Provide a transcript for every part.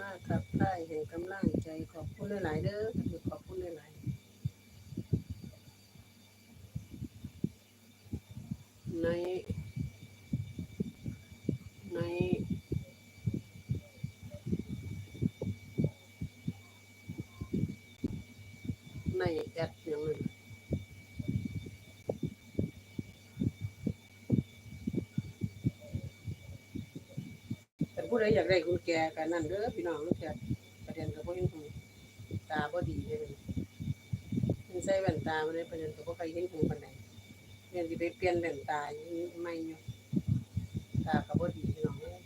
มากครับได้แห้กำลังใจขอบคุณหลาย ๆ เด้อขอบคุณหลายๆในในในแอดอย่างนั้นแต่ ผู้ใดอยากได้คุณแก่กันนั่นเด้อพี่น้องลูกแก่ประเด็นกับพวกนี้หูตาบ่ดีเลยมันใส่แว่นตาไม่ได้ประเด็นกับพวกใครเห็นหูปานใดเรียนที่ไปเปลี่ยนแว่นตาไม่อยู่ตาก็บ่ดีพี่น้องเอ้ย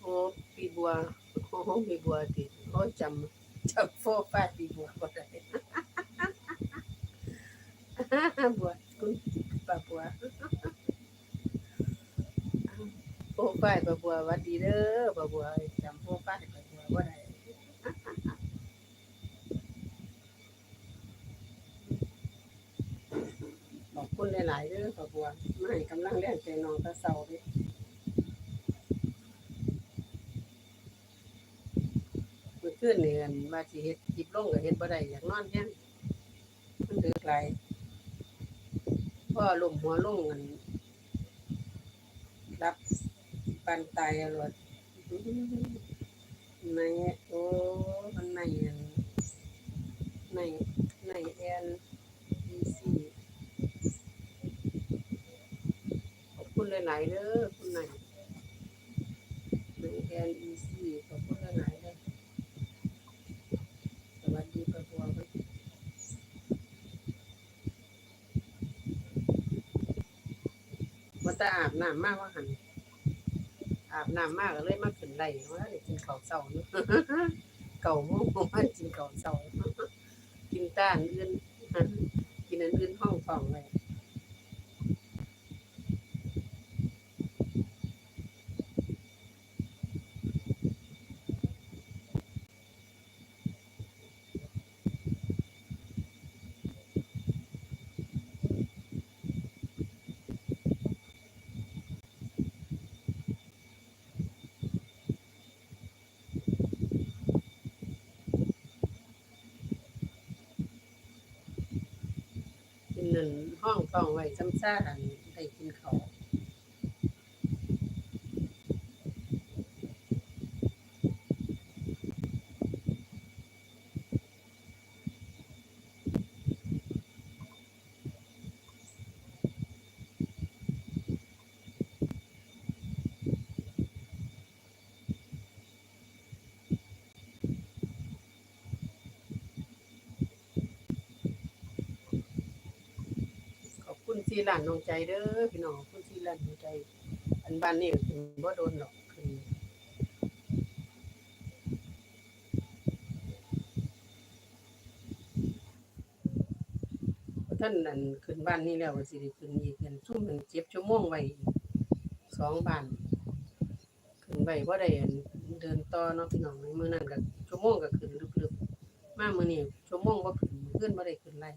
โอ้ปี บัวโอ้ปีบัวติโอ้จำจำโฟฟาดีบัวบ่ได้บัวคุณป้าบัวโฟฟาดป้าบัววัดดีเด้อป้าบัวจำโฟฟาดป้าบัวบ่ได้ขอบคุณหลายๆเด้อป้าบัวไมาให้กำลังแรงใจน้องตาเศร้าเด้ มื่อคืนนี่กันว่าสิเฮ็ดหยิบลงก็เฮ็ดบ่ได้อยากนอนแฮงมันดึกหลายพ่อลมหัวลงกันรับปันตายอรวดในโอ้มันในอันในในแอนดีซีขอบคุณหลายๆเด้อคุณนายในแอนดีซีขอบคุณหลายๆเด้อ สวัสดีป้าบัวครับ ว่าแต่อาบน้ำมากว่าหันอาบน้ำมากก็เลยมาขึ้นไรว่าได้กินข่าเศร้าเนอะเก่าโมงมันกินข่าเศร้ากินต้านอื่นกินอันอื่นห้องฟองเลย ห้องไว้ซ้ำซ่าอันได้กินข้าว ขอบคุณที่ร้านน้องใจเด้อพี่น้องคุณที่ร้านน้องใจ อันบ้านนี่ถึงบ่โดนหรอกคือท่านนั่นขึ้นบ้านนี้แล้วสิได้ขึ้นอีกกันซุ่มหนึ่งเจ็บชั่วโมงไว้สองบ้านขึ้นไปบ่ได้อันเดินต่อเนาะพี่น้องมือนั้นก็ชั่วโมงก็ขึ้นลึกๆมามือนี้ชั่วโมงบ่ขึ้นขึ้นบ่ได้ขึ้นไล่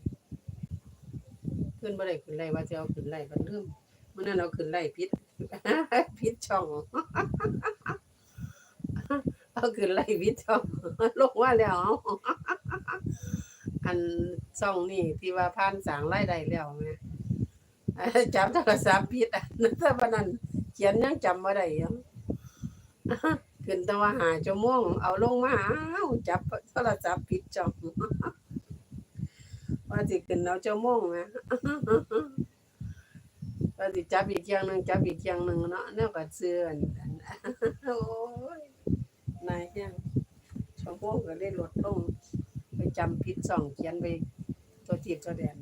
ขึ้นบ่ได้ขึ้นไล่ว่าจะเอาขึ้นไล่บัดลืมมื้อนั้นเอาขึ้นไล่ผิดผิดช่อง เอาขึ้นไล่ผิดช่องลงว่าแล้วอันช่องนี่ที่ว่าผ่านสางรายได้แล้วแม่จำโทรศัพท์ผิดอะแต่วันนั้นเขียนยังจำบ่ได้ยังขึ้นแต่ว่าหาชั่วโมงเอาลงมาจับโทรศัพท์ผิดช่อง ว่าสิขึ้นเอาชั่วโมงไหมว่าสิจับอีกอย่างหนึ่งจับอีกอย่างหนึ่งเนาะเน่าก็เสื่อนโอ้ยนายยังชาวโมงก็เลยลดลงไปจำผิดสองเขียนไปตัวจีบตัวแดน